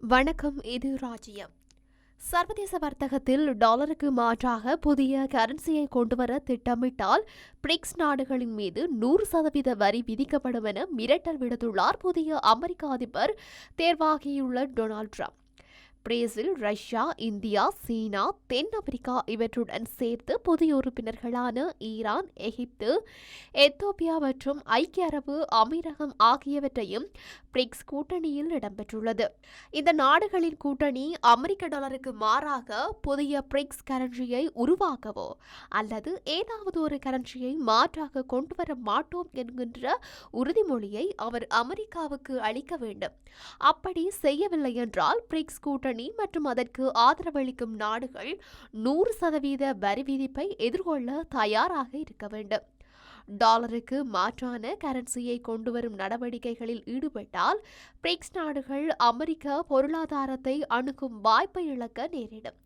வணக்கம் இது ராஜ்யம். சர்வதேச வர்த்தகத்தில் டாலருக்கு மாற்றாக புதிய கரன்சியை கொண்டுவர திட்டமிட்டால் பிரிக்ஸ் நாடுகளின் மீது நூறு சதவீத வரி விதிக்கப்படும் என மிரட்டல் விடுத்துள்ளார் புதிய அமெரிக்க அதிபர். தேர்வாகியுள்ள Donald Trump. Brazil Russia India China தென் ஆப்பிரிக்கா இவற்றுடன் சேர்த்து புதிய உறுப்பினர்களான ஈரான் எகிப்து எத்தோப்பியா மற்றும் ஐக்கிய அரபு அமீரகம் ஆகியவற்றையும் பிரிக்ஸ் கூட்டணியில் இடம்பெற்றுள்ளது. இந்த நாடுகளின் கூட்டணி அமெரிக்க டாலருக்கு மாறாக புதிய பிரிக்ஸ் கரன்சியை உருவாக்கவோ அல்லது ஏதாவது ஒரு கரன்சியை மாற்றாக கொண்டு வர மாட்டோம் என்கின்ற உறுதிமொழியை அவர் அமெரிக்காவுக்கு அளிக்க வேண்டும். அப்படி செய்யவில்லை என்றால் பிரிக்ஸ் கூட்டணி மற்றும் அதற்கு ஆதரவளிக்கும் நாடுகள் நூறு சதவீத வரி விதிப்பை எதிர்கொள்ள தயாராக இருக்க வேண்டும். டாலருக்கு மாற்றான கரன்சியை கொண்டுவரும் நடவடிக்கைகளில் ஈடுபட்டால் பிரிக்ஸ் நாடுகள் அமெரிக்க பொருளாதாரத்தை அணுகும் வாய்ப்பை இழக்க நேரிடும்.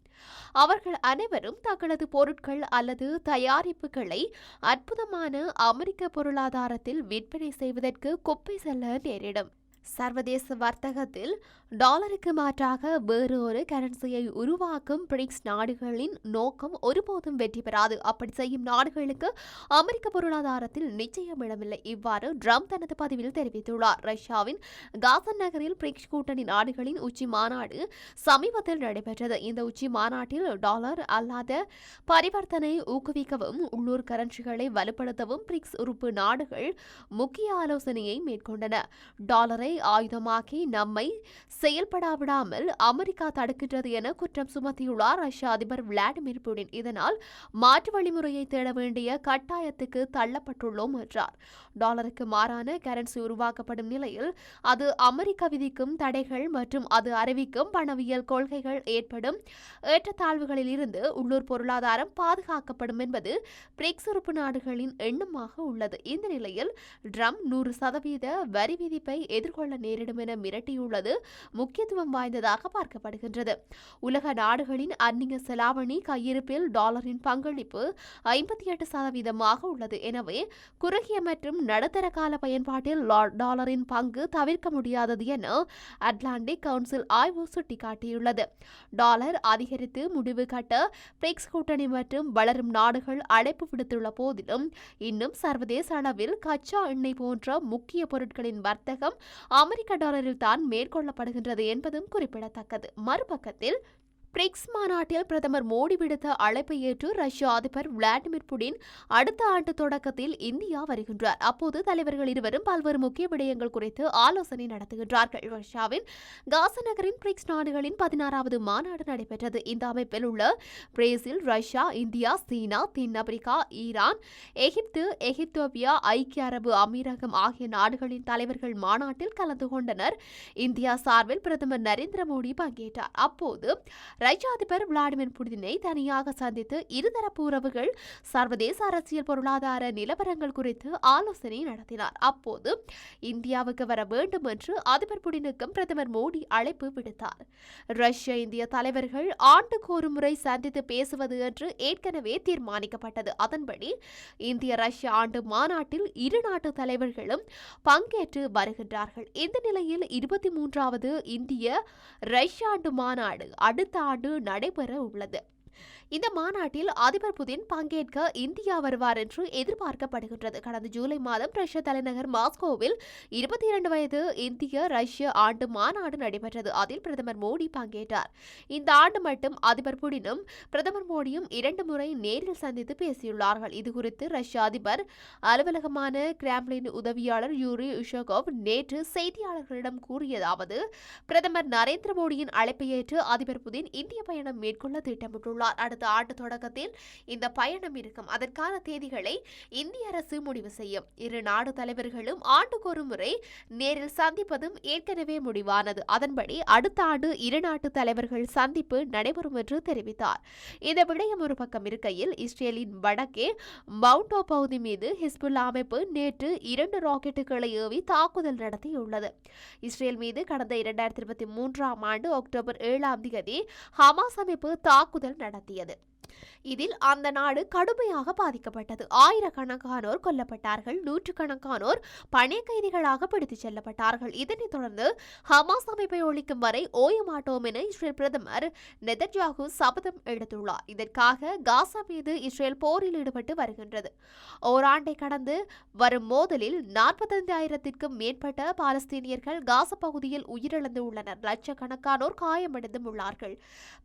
அவர்கள் அனைவரும் தங்களது பொருட்கள் அல்லது தயாரிப்புகளை அற்புதமான அமெரிக்க பொருளாதாரத்தில் விற்பனை செய்வதற்கு குப்பை செல்ல நேரிடும். சர்வதேச வர்த்தகத்தில் டாலருக்கு மாற்றாக வேறு ஒரு கரன்சியை உருவாக்கும் பிரிக்ஸ் நாடுகளின் நோக்கம் ஒருபோதும் வெற்றி பெறாது. அப்படி செய்யும் நாடுகளுக்கு அமெரிக்க பொருளாதாரத்தில் நிச்சயம் இடமில்லை இவ்வாறு ட்ரம்ப் தனது பதிவில் தெரிவித்துள்ளார். ரஷ்யாவின் காசன் நகரில் பிரிக்ஸ் கூட்டணி நாடுகளின் உச்சி மாநாடு சமீபத்தில் நடைபெற்றது. இந்த உச்சி மாநாட்டில் டாலர் அல்லாத பரிவர்த்தனை ஊக்குவிக்கவும் உள்ளூர் கரன்சிகளை வலுப்படுத்தவும் பிரிக்ஸ் உறுப்பு நாடுகள் முக்கிய ஆலோசனையை மேற்கொண்டன. டாலரை ஆயுதமாக்கி நம்மை செயல்படாவிடாமல் அமெரிக்கா தடுக்கின்றது என குற்றம் சுமத்தியுள்ளார் ரஷ்ய அதிபர் விளாடிமிர் புடின். இதனால் மாற்று வழிமுறையை தேட வேண்டிய கட்டாயத்துக்கு தள்ளப்பட்டுள்ளோம் என்றார். டாலருக்கு மாறான கரன்சி உருவாக்கப்படும் நிலையில் அது அமெரிக்கா விதிக்கும் தடைகள் மற்றும் அது அறிவிக்கும் பணவியல் கொள்கைகள் ஏற்படும். ஏற்றத்தாழ்வுகளில் இருந்து உள்ளூர் பொருளாதாரம் பாதுகாக்கப்படும் என்பது பிரிக்ஸ் உறுப்பு நாடுகளின் எண்ணமாக உள்ளது. இந்த நிலையில் ட்ரம்ப் நூறு சதவீத வரி விதிப்பை எதிர்கொள்ள நேரிடும் என மிரட்டியுள்ளது முக்கியத்துவம் வாய்ந்ததாக பார்க்கப்படுகின்றது. உலக நாடுகளின் அந்நிய செலாவணி கையிருப்பில் டாலரின் பங்களிப்பு ஐம்பத்தி எட்டு சதவீதமாக உள்ளது. எனவே குறுகிய மற்றும் நடுத்தர கால பயன்பாட்டில் டாலரின் பங்கு தவிர்க்க முடியாதது என அட்லாண்டிக் கவுன்சில் ஆய்வு சுட்டிக்காட்டியுள்ளது. டாலர் அதிகரித்து முடிவு கட்ட பிரிக்ஸ் கூட்டணி மற்றும் வளரும் நாடுகள் அழைப்பு விடுத்துள்ள போதிலும் இன்னும் சர்வதேச அளவில் கச்சா எண்ணெய் போன்ற முக்கிய பொருட்களின் வர்த்தகம் அமெரிக்க டாலரில் தான் மேற்கொள்ளப்படுகின்றது என்பதும் குறிப்பிடத்தக்கது. மறுபக்கத்தில் பிரிக்ஸ் மாநாட்டில் பிரதமர் மோடி விடுத்த அழைப்பை ஏற்று ரஷ்ய அதிபர் விளாடிமிர் புடின் அடுத்த ஆண்டு தொடக்கத்தில் இந்தியா வருகின்றார். அப்போது தலைவர்கள் இருவரும் பல்வேறு முக்கிய விடயங்கள் குறித்து ஆலோசனை நடத்துகின்றார்கள். ரஷ்யாவின் காசநகரின் பிரிக்ஸ் நாடுகளின் பதினாறாவது மாநாடு நடைபெற்றது. இந்த அமைப்பில் உள்ள பிரேசில் ரஷ்யா இந்தியா சீனா தென் ஆப்பிரிக்கா ஈரான் எகிப்து எகிப்தோப்பியா ஐக்கிய அரபு அமீரகம் ஆகிய நாடுகளின் தலைவர்கள் மாநாட்டில் கலந்து கொண்டனர். இந்தியா சார்பில் பிரதமர் நரேந்திர மோடி பங்கேற்றார். அப்போது ரஷ்ய அதிபர் விளாடிமிர் புடினை தனியாக சந்தித்து இருதரப்பு உறவுகள் சர்வதேச அரசியல் பொருளாதார நிலவரங்கள் குறித்து ஆலோசனை நடத்தினார். அப்போது இந்தியாவுக்கு வர வேண்டும் என்று அதிபர் புடினுக்கும் பிரதமர் மோடி அழைப்பு விடுத்தார். ரஷ்ய இந்திய தலைவர்கள் ஆண்டுக்கு ஒரு முறை சந்தித்து பேசுவது என்று ஏற்கனவே தீர்மானிக்கப்பட்டது. அதன்படி இந்திய ரஷ்ய ஆண்டு மாநாட்டில் இரு நாட்டு தலைவர்களும் பங்கேற்று வருகின்றார்கள். இந்த நிலையில் இருபத்தி மூன்றாவது இந்திய ரஷ்ய ஆண்டு மாநாடு அடுத்த ஆண்டு நடைபெற உள்ளது. இந்த மாநாட்டில் அதிபர் புதின் பங்கேற்க இந்தியா வருவார் என்று எதிர்பார்க்கப்படுகின்றது. கடந்த ஜூலை மாதம் ரஷ்ய தலைநகர் மாஸ்கோவில் இருபத்தி இரண்டு வயது இந்திய ரஷ்ய ஆண்டு மாநாடு நடைபெற்றது. அதில் பிரதமர் மோடி பங்கேற்றார். இந்த ஆண்டு மட்டும் அதிபர் புடினும் பிரதமர் மோடியும் இரண்டு முறை நேரில் சந்தித்து பேசியுள்ளார்கள். இதுகுறித்து ரஷ்ய அதிபர் அலுவலகமான கிராம்லின் உதவியாளர் யூரி உஷகோவ் நேற்று செய்தியாளர்களிடம் கூறியதாவது பிரதமர் நரேந்திர மோடியின் அழைப்பை ஏற்று அதிபர் புதின் இந்திய பயணம் மேற்கொள்ள திட்டமிட்டுள்ளார். அடுத்த அடுத்த ஆண்டு தொடக்கத்தில் இந்த பயணம் இருக்கும். அதற்கான தேதிகளை இந்திய அரசு முடிவு செய்யும். இரு நாடு தலைவர்களும் ஆண்டுக்கொரு முறை நேரில் சந்திப்பதும் ஏற்கனவே முடிவானது. அதன்படி அடுத்த ஆண்டு இரு நாட்டு தலைவர்கள் சந்திப்பு நடைபெறும் என்று தெரிவித்தார். இந்த விடயம் ஒரு பக்கம் இருக்கையில் இஸ்ரேலின் வடக்கே மவுண்டோ பகுதி மீது ஹிஸ்புல்லா அமைப்பு நேற்று இரண்டு ராக்கெட்டுகளை ஏவி தாக்குதல் நடத்தியுள்ளது. இஸ்ரேல் மீது கடந்த இரண்டாயிரத்தி இருபத்தி மூன்றாம் ஆண்டு அக்டோபர் ஏழாம் தேதி ஹமாஸ் அமைப்பு தாக்குதல் நடத்தியது. இதில் அந்த நாடு கடுமையாக பாதிக்கப்பட்டது. ஆயிரக்கணக்கானோர் கொல்லப்பட்டார்கள். நூற்றுக்கணக்கானோர் பணி கைதிகளாக பிடித்துச் செல்லப்பட்டார்கள். இதனைத் தொடர்ந்து ஹமாஸ் அமைப்பை ஒழிக்கும் வரை ஓய மாட்டோம் என இஸ்ரேல் பிரதமர் நெதர்ஜாகு சபதம் எடுத்துள்ளார். இதற்காக காசா மீது இஸ்ரேல் போரில் ஈடுபட்டு வருகின்றது. ஓராண்டை கடந்து வரும் மோதலில் நாற்பத்தைந்து ஆயிரத்திற்கும் மேற்பட்ட பாலஸ்தீனியர்கள் காசா பகுதியில் உயிரிழந்து உள்ளனர் லட்சக்கணக்கானோர் காயமடைந்தும் உள்ளார்கள்.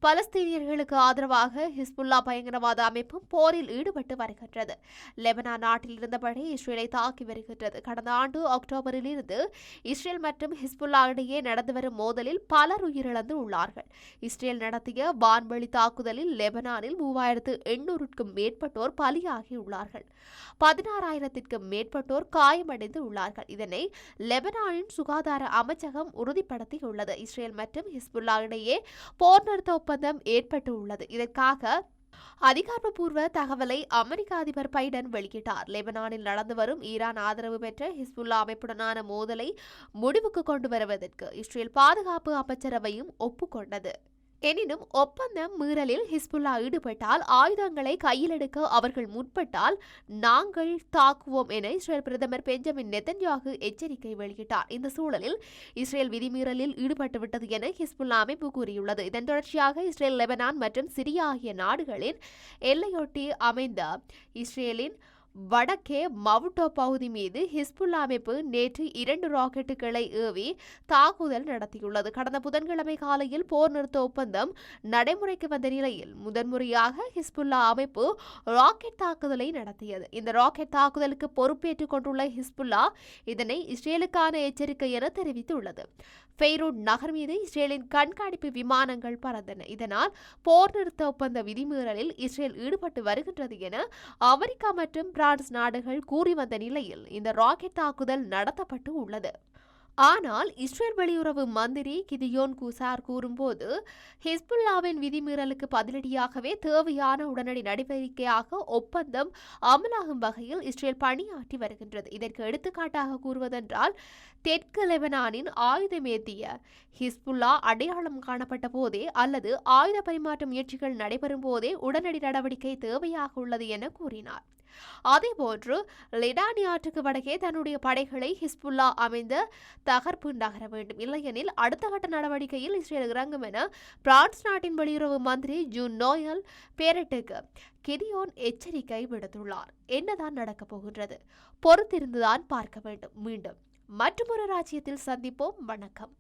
பாலஸ்தீனியர்களுக்கு ஆதரவாக ஹிஸ்புல்லா பயங்கரவாத அமைப்பும் போரில் ஈடுபட்டு வருகின்றது. லெபனான் நாட்டில் இருந்தபடி இஸ்ரேலை தாக்கி வருகின்றது. கடந்த ஆண்டு அக்டோபரில் இருந்து இஸ்ரேல் மற்றும் ஹிஸ்புல்லா இடையே நடந்து வரும் மோதலில் பலர் உயிரிழந்து உள்ளார்கள். இஸ்ரேல் நடத்திய வான்வழி தாக்குதலில் லெபனானில் மூவாயிரத்து எண்ணூறுக்கும் மேற்பட்டோர் பலியாகியுள்ளார்கள் பதினாறாயிரத்திற்கும் மேற்பட்டோர் காயமடைந்து உள்ளார்கள். இதனை லெபனானின் சுகாதார அமைச்சகம் உறுதிப்படுத்தியுள்ளது. இஸ்ரேல் மற்றும் ஹிஸ்புல்லா இடையே போர் நிறுத்த ஒப்பந்தம் ஏற்பட்டுள்ளது இதை இதற்காக அதிகாரப்பூர்வ தகவலை அமெரிக்க அதிபர் பைடன் வெளியிட்டார். லெபனானில் நடந்து வரும் ஈரான் ஆதரவு பெற்ற ஹிஸ்புல்லா அமைப்புடனான மோதலை முடிவுக்கு கொண்டு வருவதற்கு இஸ்ரேல் பாதுகாப்பு அமைச்சரவையும் ஒப்புக்கொண்டது. எனினும் ஒப்பந்தம் மீறலில் ஹிஸ்புல்லா ஈடுபட்டால் ஆயுதங்களை கையில் எடுக்க அவர்கள் முற்பட்டால் நாங்கள் தாக்குவோம் என இஸ்ரேல் பிரதமர் பெஞ்சமின் நெதன்யாகு எச்சரிக்கை வெளியிட்டார். இந்த சூழலில் இஸ்ரேல் விதிமீறலில் ஈடுபட்டுவிட்டது என ஹிஸ்புல்லா அமைப்பு கூறியுள்ளது. இதன் தொடர்ச்சியாக இஸ்ரேல் லெபனான் மற்றும் சிரியா ஆகிய நாடுகளின் எல்லையொட்டி அமைந்த இஸ்ரேலின் வடக்கே மவுட்டோ பகுதி மீது ஹிஸ்புல்லா அமைப்பு நேற்று இரண்டு ராக்கெட்டுகளை ஏவி தாக்குதல் நடத்தியுள்ளது. கடந்த புதன்கிழமை காலையில் போர் நிறுத்த ஒப்பந்தம் நடைமுறைக்கு வந்த நிலையில் முதன்முறையாக ஹிஸ்புல்லா அமைப்பு ராக்கெட் தாக்குதலை நடத்தியது. இந்த ராக்கெட் தாக்குதலுக்கு பொறுப்பேற்றுக் கொண்டுள்ள ஹிஸ்புல்லா இதனை இஸ்ரேலுக்கான எச்சரிக்கை என தெரிவித்துள்ளது. ஃபெய்ரூட் நகர் மீது இஸ்ரேலின் கண்காணிப்பு விமானங்கள் பறந்தன. இதனால் போர் நிறுத்த ஒப்பந்த விதிமீறலில் இஸ்ரேல் ஈடுபட்டு வருகின்றது என அமெரிக்கா மற்றும் பிரான்ஸ் நாடுகள் கூறி வந்த நிலையில் இந்த ராக்கெட் தாக்குதல் நடத்தப்பட்டு உள்ளது. ஆனால் இஸ்ரேல் வெளியுறவு மந்திரி கிதியோன் குசார் கூறும்போது ஹிஸ்புல்லாவின் விதிமீறலுக்கு பதிலடியாகவே தேவையான உடனடி நடவடிக்கையாக ஒப்பந்தம் அமலாகும் வகையில் இஸ்ரேல் பணியாற்றி வருகின்றது. இதற்கு எடுத்துக்காட்டாக கூறுவதென்றால் தெற்கு லெபனானின் ஆயுதமேத்திய ஹிஸ்புல்லா அடையாளம் காணப்பட்ட போதே அல்லது ஆயுத பரிமாற்ற முயற்சிகள் நடைபெறும் போதே உடனடி நடவடிக்கை தேவையாக உள்ளது என கூறினார். அதேபோன்று லெடானி ஆற்றுக்கு வடக்கே தன்னுடைய படைகளை ஹிஸ்புல்லா அமைந்த தகர்ப்பு நகர வேண்டும். இல்லையெனில் அடுத்த கட்ட நடவடிக்கையில் இஸ்ரேல் இறங்கும் என பிரான்ஸ் நாட்டின் வெளியுறவு மந்திரி ஜூன் நோயல் பேரட்டுக்கு கெரியோன் எச்சரிக்கை விடுத்துள்ளார். என்னதான் நடக்கப் போகின்றது? பொறுத்திருந்துதான் பார்க்க வேண்டும். மீண்டும் மற்றொரு ராஜ்யத்தில் சந்திப்போம். வணக்கம்.